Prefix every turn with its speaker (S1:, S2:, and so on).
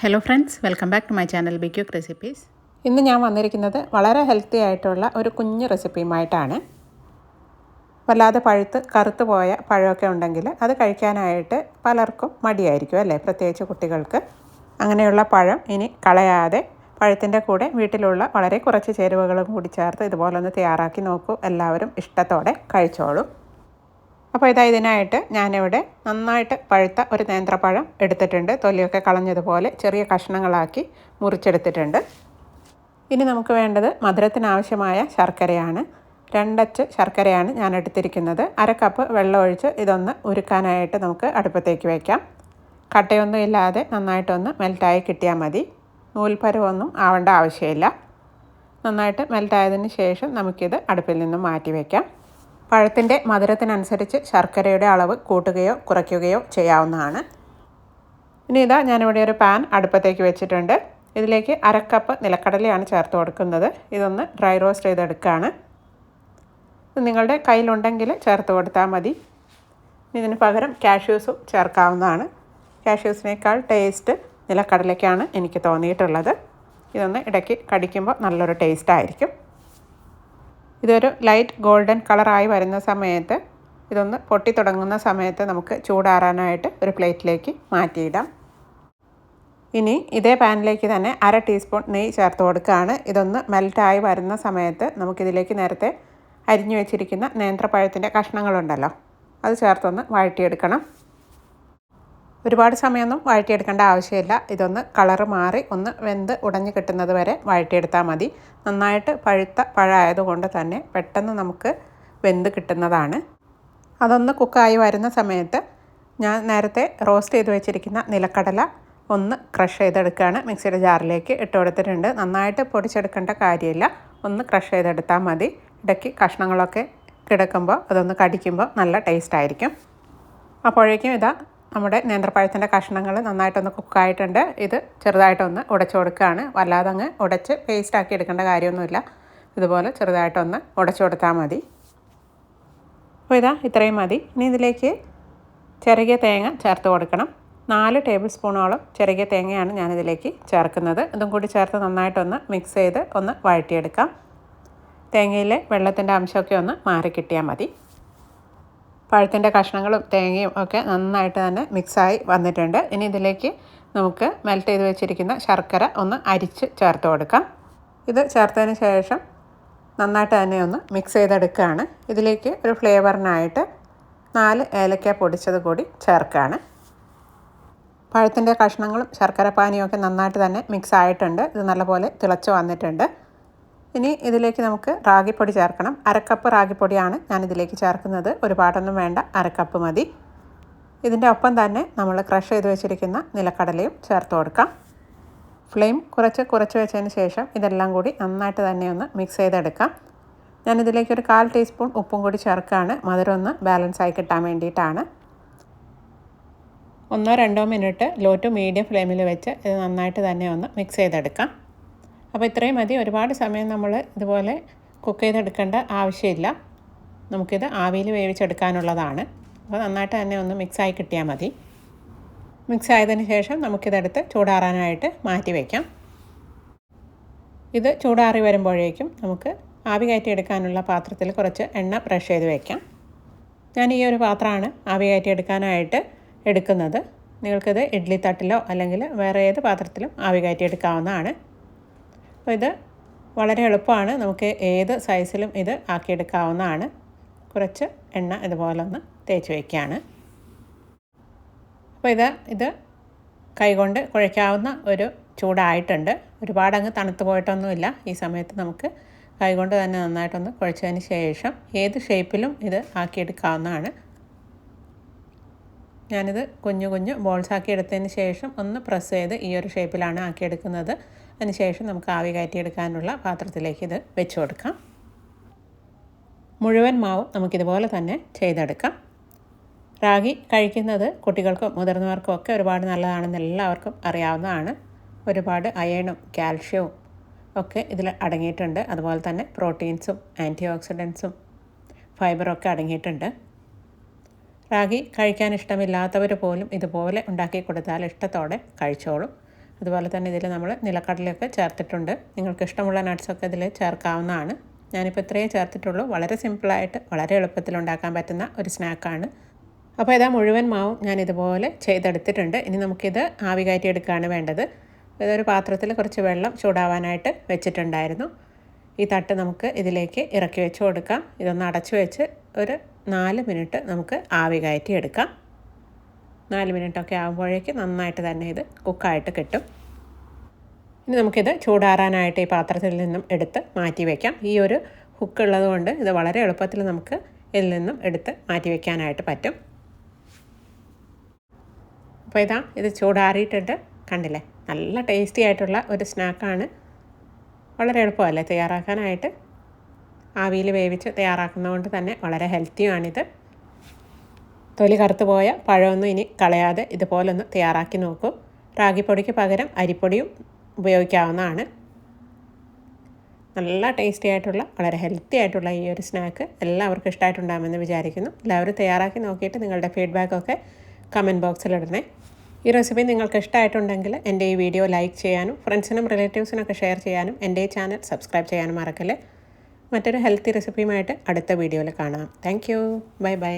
S1: Hello friends welcome back to my channel B quick recipes
S2: ഇന്ന് ഞാൻ വന്നിരിക്കുന്നത് വളരെ ഹെൽത്തി ആയിട്ടുള്ള ഒരു കുഞ്ഞു റെസിപ്പിയുമായിട്ടാണ് വല്ലാതെ പഴുത്ത് കറുത്ത് പോയ പഴമൊക്കെ ഉണ്ടെങ്കിൽ അത് കഴിക്കാനായിട്ട് പലർക്കും മടിയായിരിക്കും അല്ലേ? പ്രത്യേകിച്ച് കുട്ടികൾക്ക്. അങ്ങനെയുള്ള പഴം ഇനി കളയാതെ പഴത്തിന്റെ കൂടെ വീട്ടിലുള്ള വളരെ കുറച്ച് ചേരുവകളും കൂടി ചേർത്ത് ഇതുപോലൊന്ന് തയ്യാറാക്കി നോക്കൂ. എല്ലാവരും ഇഷ്ടത്തോടെ കഴിച്ചോളൂ. അപ്പോൾ ഇതാ ഇതിനായിട്ട് ഞാനിവിടെ നന്നായിട്ട് പഴുത്ത ഒരു നേന്ത്രപ്പഴം എടുത്തിട്ടുണ്ട്. തൊലിയൊക്കെ കളഞ്ഞതുപോലെ ചെറിയ കഷ്ണങ്ങളാക്കി മുറിച്ചെടുത്തിട്ടുണ്ട്. ഇനി നമുക്ക് വേണ്ടത് മധുരത്തിനാവശ്യമായ ശർക്കരയാണ്. രണ്ടച്ച് ശർക്കരയാണ് ഞാൻ എടുത്തിരിക്കുന്നത്. അര കപ്പ് വെള്ളം ഒഴിച്ച് ഇതൊന്ന് ഉരുക്കാനായിട്ട് നമുക്ക് അടുപ്പത്തേക്ക് വയ്ക്കാം കട്ടയൊന്നും ഇല്ലാതെ നന്നായിട്ടൊന്ന് മെൽറ്റായി കിട്ടിയാൽ മതി. നൂൽപ്പരവൊന്നും ആവേണ്ട ആവശ്യമില്ല. നന്നായിട്ട് മെൽറ്റായതിന് ശേഷം നമുക്കിത് അടുപ്പിൽ നിന്നും മാറ്റി വയ്ക്കാം പഴത്തിന്റെ മധുരത്തിനനുസരിച്ച് ശർക്കരയുടെ അളവ് കൂട്ടുകയോ കുറയ്ക്കുകയോ ചെയ്യാവുന്നതാണ്. ഇനി ഇതാ ഞാനിവിടെ ഒരു പാൻ അടുപ്പത്തേക്ക് വെച്ചിട്ടുണ്ട്. ഇതിലേക്ക് അരക്കപ്പ് നിലക്കടലയാണ് ചേർത്ത് കൊടുക്കുന്നത്. ഇതൊന്ന് ഡ്രൈ റോസ്റ്റ് ചെയ്തെടുക്കുകയാണ് നിങ്ങളുടെ കയ്യിലുണ്ടെങ്കിൽ ചേർത്ത് കൊടുത്താൽ മതി. ഇതിന് പകരം കാഷ്യൂസും ചേർക്കാവുന്നതാണ്. കാഷ്യൂസിനേക്കാൾ ടേസ്റ്റ് നിലക്കടലയ്ക്കാണ് എനിക്ക് തോന്നിയിട്ടുള്ളത്. ഇതൊന്ന് ഇടയ്ക്ക് കടിക്കുമ്പോൾ നല്ലൊരു ടേസ്റ്റ് ആയിരിക്കും. ഇതൊരു ലൈറ്റ് ഗോൾഡൻ കളറായി വരുന്ന സമയത്ത് ഇതൊന്ന് പൊട്ടി തുടങ്ങുന്ന സമയത്ത് നമുക്ക് ചൂടാറാനായിട്ട് ഒരു പ്ലേറ്റിലേക്ക് മാറ്റിയിടാം. ഇനി ഇതേ പാനിലേക്ക് തന്നെ അര ടീസ്പൂൺ നെയ്യ് ചേർത്ത് കൊടുക്കുകയാണ്. ഇതൊന്ന് മെൽറ്റായി വരുന്ന സമയത്ത് നമുക്കിതിലേക്ക് നേരത്തെ അരിഞ്ഞു വെച്ചിരിക്കുന്ന നേന്ത്രപ്പഴത്തിന്റെ കഷ്ണങ്ങളുണ്ടല്ലോ അത് ചേർത്തൊന്ന് വഴറ്റിയെടുക്കണം. ഒരുപാട് സമയമൊന്നും വഴറ്റിയെടുക്കേണ്ട ആവശ്യമില്ല. ഇതൊന്ന് കളറ് മാറി ഒന്ന് വെന്ത് ഉടഞ്ഞു കിട്ടുന്നത് വരെ വഴറ്റിയെടുത്താൽ മതി. നന്നായിട്ട് പഴുത്ത പഴമായതുകൊണ്ട് തന്നെ പെട്ടെന്ന് നമുക്ക് വെന്ത് കിട്ടുന്നതാണ്. അതൊന്ന് കുക്കായി വരുന്ന സമയത്ത് ഞാൻ നേരത്തെ റോസ്റ്റ് ചെയ്ത് വെച്ചിരിക്കുന്ന നിലക്കടല ഒന്ന് ക്രഷ് ചെയ്തെടുക്കുകയാണ്. മിക്സിയുടെ ജാറിലേക്ക് ഇട്ട് കൊടുത്തിട്ടുണ്ട്. നന്നായിട്ട് പൊടിച്ചെടുക്കേണ്ട കാര്യമില്ല. ഒന്ന് ക്രഷ് ചെയ്തെടുത്താൽ മതി. ഇടയ്ക്ക് കഷ്ണങ്ങളൊക്കെ കിടക്കുമ്പോൾ അതൊന്ന് കടിക്കുമ്പോൾ നല്ല ടേസ്റ്റ് ആയിരിക്കും. അപ്പോഴേക്കും ഇതാ നമ്മുടെ നേന്ത്രപ്പഴത്തിന്റെ കഷ്ണങ്ങൾ നന്നായിട്ടൊന്ന് കുക്കായിട്ടുണ്ട്. ഇത് ചെറുതായിട്ടൊന്ന് ഉടച്ചു കൊടുക്കുകയാണ്. വല്ലാതെ അങ്ങ് ഉടച്ച് പേസ്റ്റാക്കി എടുക്കേണ്ട കാര്യമൊന്നുമില്ല. ഇതുപോലെ ചെറുതായിട്ടൊന്ന് ഉടച്ചു കൊടുത്താൽ മതി. അപ്പോൾ ഇതാ ഇത്രയും മതി. ഇനി ഇതിലേക്ക് ചെറിയ തേങ്ങ ചേർത്ത് കൊടുക്കണം. നാല് ടേബിൾ സ്പൂണോളം ചെറിയ തേങ്ങയാണ് ഞാനിതിലേക്ക് ചേർക്കുന്നത്. ഇതും കൂടി ചേർത്ത് നന്നായിട്ടൊന്ന് മിക്സ് ചെയ്ത് ഒന്ന് വഴറ്റിയെടുക്കാം. തേങ്ങയിലെ വെള്ളത്തിന്റെ അംശമൊക്കെ ഒന്ന് മാറി കിട്ടിയാൽ മതി. പഴത്തിന്റെ കഷ്ണങ്ങളും തേങ്ങയും ഒക്കെ നന്നായിട്ട് തന്നെ മിക്സായി വന്നിട്ടുണ്ട്. ഇനി ഇതിലേക്ക് നമുക്ക് മെൽറ്റ് ചെയ്ത് വെച്ചിരിക്കുന്ന ശർക്കര ഒന്ന് അരിച്ച് ചേർത്ത് കൊടുക്കാം. ഇത് ചേർത്തതിന് ശേഷം നന്നായിട്ട് തന്നെ ഒന്ന് മിക്സ് ചെയ്തെടുക്കുകയാണ്. ഇതിലേക്ക് ഒരു ഫ്ലേവറിനായിട്ട് നാല് ഏലക്ക പൊടിച്ചത് കൂടി ചേർക്കുകയാണ്. പഴത്തിന്റെ കഷ്ണങ്ങളും ശർക്കര പാനിയും ഒക്കെ നന്നായിട്ട് തന്നെ മിക്സ് ആയിട്ടുണ്ട്. ഇത് നല്ലപോലെ തിളച്ച് വന്നിട്ടുണ്ട്. ഇനി ഇതിലേക്ക് നമുക്ക് റാഗിപ്പൊടി ചേർക്കണം. അരക്കപ്പ് റാഗിപ്പൊടിയാണ് ഞാൻ ഇതിലേക്ക് ചേർക്കുന്നത് ഒരുപാടൊന്നും വേണ്ട അരക്കപ്പ് മതി. ഇതിന്റെ ഒപ്പം തന്നെ നമ്മൾ ക്രഷ് ചെയ്ത് വെച്ചിരിക്കുന്ന നിലക്കടലയും ചേർത്ത് കൊടുക്കാം. ഫ്ലെയിം കുറച്ച് കുറച്ച് വെച്ചതിന് ശേഷം ഇതെല്ലാം കൂടി നന്നായിട്ട് തന്നെ ഒന്ന് മിക്സ് ചെയ്തെടുക്കാം. ഞാനിതിലേക്ക് ഒരു കാൽ ടീസ്പൂൺ ഉപ്പും കൂടി ചേർക്കുകയാണ്. മധുരം ഒന്ന് ബാലൻസ് ആയി കിട്ടാൻ വേണ്ടിയിട്ടാണ്. ഒന്നോ രണ്ടോ മിനിറ്റ് ലോ ടു മീഡിയം ഫ്ലെയിമിൽ വെച്ച് ഇത് നന്നായിട്ട് തന്നെ ഒന്ന് മിക്സ് ചെയ്തെടുക്കാം. അപ്പോൾ ഇത്രയും മതി. ഒരുപാട് സമയം നമ്മൾ ഇതുപോലെ കുക്ക് ചെയ്തെടുക്കേണ്ട ആവശ്യമില്ല. നമുക്കിത് ആവിയിൽ വേവിച്ചെടുക്കാനുള്ളതാണ്. അപ്പോൾ നന്നായിട്ട് തന്നെ ഒന്ന് മിക്സായി കിട്ടിയാൽ മതി. മിക്സ് ആയതിന് ശേഷം നമുക്കിതെടുത്ത് ചൂടാറാനായിട്ട് മാറ്റി വയ്ക്കാം ഇത് ചൂടാറി വരുമ്പോഴേക്കും നമുക്ക് ആവി കയറ്റിയെടുക്കാനുള്ള പാത്രത്തിൽ കുറച്ച് എണ്ണ ബ്രഷ് ചെയ്ത് വയ്ക്കാം ഞാൻ ഈ ഒരു പാത്രമാണ് ആവി കയറ്റിയെടുക്കാനായിട്ട് എടുക്കുന്നത്. നിങ്ങൾക്കിത് ഇഡ്ലി തട്ടിലോ അല്ലെങ്കിൽ വേറെ ഏത് പാത്രത്തിലും ആവി കയറ്റിയെടുക്കാവുന്നതാണ്. അപ്പോൾ ഇത് വളരെ എളുപ്പമാണ്. നമുക്ക് ഏത് സൈസിലും ഇത് ആക്കിയെടുക്കാവുന്നതാണ്. കുറച്ച് എണ്ണ ഇതുപോലെ ഒന്ന് തേച്ച് വയ്ക്കുകയാണ്. അപ്പോൾ ഇത് ഇത് കൈകൊണ്ട് കുഴയ്ക്കാവുന്ന ഒരു ചൂടായിട്ടുണ്ട്. ഒരുപാട് അങ്ങ് തണുത്ത് പോയിട്ടൊന്നുമില്ല. ഈ സമയത്ത് നമുക്ക് കൈകൊണ്ട് തന്നെ നന്നായിട്ടൊന്ന് കുഴച്ചതിന് ശേഷം ഏത് ഷേപ്പിലും ഇത് ആക്കിയെടുക്കാവുന്നതാണ്. ഞാനിത് കുഞ്ഞു കുഞ്ഞു ബോൾസ് ആക്കി എടുത്തതിന് ശേഷം ഒന്ന് പ്രസ് ചെയ്ത് ഈ ഒരു ഷേപ്പിലാണ് ആക്കിയെടുക്കുന്നത്. അതിന് ശേഷം നമുക്ക് ആവി കയറ്റിയെടുക്കാനുള്ള പാത്രത്തിലേക്ക് ഇത് വെച്ച് കൊടുക്കാം. മുഴുവൻ മാവും നമുക്കിതുപോലെ തന്നെ ചെയ്തെടുക്കാം. റാഗി കഴിക്കുന്നത് കുട്ടികൾക്കും മുതിർന്നവർക്കും ഒക്കെ ഒരുപാട് നല്ലതാണെന്ന് എല്ലാവർക്കും അറിയാവുന്നതാണ്. ഒരുപാട് അയണും കാൽഷ്യവും ഒക്കെ ഇതിൽ അടങ്ങിയിട്ടുണ്ട്. അതുപോലെ തന്നെ പ്രോട്ടീൻസും ആന്റി ഓക്സിഡൻസും ഫൈബറൊക്കെ അടങ്ങിയിട്ടുണ്ട്. റാഗി കഴിക്കാൻ ഇഷ്ടമില്ലാത്തവർ പോലും ഇതുപോലെ ഉണ്ടാക്കി കൊടുത്താൽ ഇഷ്ടത്തോടെ കഴിച്ചോളും. അതുപോലെ തന്നെ ഇതിൽ നമ്മൾ നിലക്കടലയൊക്കെ ചേർത്തിട്ടുണ്ട്. നിങ്ങൾക്ക് ഇഷ്ടമുള്ള നട്ട്സൊക്കെ ഇതിൽ ചേർക്കാവുന്നതാണ്. ഞാനിപ്പോൾ ഇത്രയേ ചേർത്തിട്ടുള്ളൂ. വളരെ സിമ്പിളായിട്ട് വളരെ എളുപ്പത്തിൽ ഉണ്ടാക്കാൻ പറ്റുന്ന ഒരു സ്നാക്കാണ് അപ്പോൾ ഇതാ മുഴുവൻ മാവും ഞാൻ ഇതുപോലെ ചെയ്തെടുത്തിട്ടുണ്ട്. ഇനി നമുക്കിത് ആവി കയറ്റിയെടുക്കുകയാണ് വേണ്ടത്. ഇതൊരു പാത്രത്തിൽ കുറച്ച് വെള്ളം ചൂടാവാനായിട്ട് വെച്ചിട്ടുണ്ടായിരുന്നു. ഈ തട്ട് നമുക്ക് ഇതിലേക്ക് ഇറക്കി വെച്ച് കൊടുക്കാം. ഇതൊന്ന് അടച്ചു വെച്ച് ഒരു നാല് മിനിറ്റ് നമുക്ക് ആവി കയറ്റി എടുക്കാം. നാല് മിനിറ്റൊക്കെ ആകുമ്പോഴേക്ക് നന്നായിട്ട് തന്നെ ഇത് കുക്കായിട്ട് കിട്ടും. ഇനി നമുക്കിത് ചൂടാറാനായിട്ട് ഈ പാത്രത്തിൽ നിന്നും എടുത്ത് മാറ്റി വയ്ക്കാം ഈ ഒരു ഹുക്ക് ഉള്ളത് കൊണ്ട് ഇത് വളരെ എളുപ്പത്തിൽ നമുക്ക് ഇതിൽ നിന്നും എടുത്ത് മാറ്റി വയ്ക്കാനായിട്ട് പറ്റും. അപ്പോൾ ഇതാ ഇത് ചൂടാറിയിട്ടുണ്ട്. കണ്ടില്ലേ? നല്ല ടേസ്റ്റി ആയിട്ടുള്ള ഒരു സ്നാക്കാണ് വളരെ എളുപ്പമല്ലേ? തയ്യാറാക്കാനായിട്ട്. ആവിയിൽ വേവിച്ച് തയ്യാറാക്കുന്നതുകൊണ്ട് തന്നെ വളരെ ഹെൽത്തിയുമാണിത് തൊലി കറുത്ത് പോയ പഴമൊന്നും ഇനി കളയാതെ ഇതുപോലെ ഒന്ന് തയ്യാറാക്കി നോക്കും. റാഗിപ്പൊടിക്ക് പകരം അരിപ്പൊടിയും ഉപയോഗിക്കാവുന്നതാണ്. നല്ല ടേസ്റ്റി ആയിട്ടുള്ള വളരെ ഹെൽത്തി ആയിട്ടുള്ള ഈ ഒരു സ്നാക്ക് എല്ലാവർക്കും ഇഷ്ടമായിട്ടുണ്ടാകുമെന്ന് വിചാരിക്കുന്നു. എല്ലാവരും തയ്യാറാക്കി നോക്കിയിട്ട് നിങ്ങളുടെ ഫീഡ്ബാക്കൊക്കെ കമന്റ് ബോക്സിലിടണേ ഈ റെസിപ്പി നിങ്ങൾക്ക് ഇഷ്ടമായിട്ടുണ്ടെങ്കിൽ എന്റെ ഈ വീഡിയോ ലൈക്ക് ചെയ്യാനും ഫ്രണ്ട്സിനും റിലേറ്റീവ്സിനൊക്കെ ഷെയർ ചെയ്യാനും എന്റെ ഈ ചാനൽ സബ്സ്ക്രൈബ് ചെയ്യാനും മറക്കല്ലേ. മറ്റൊരു ഹെൽത്തി റെസിപ്പിയുമായിട്ട് അടുത്ത വീഡിയോയിൽ കാണാം. Thank you bye bye